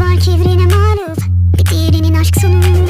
var ki evrene maruf. Bir diğerinin aşk sonu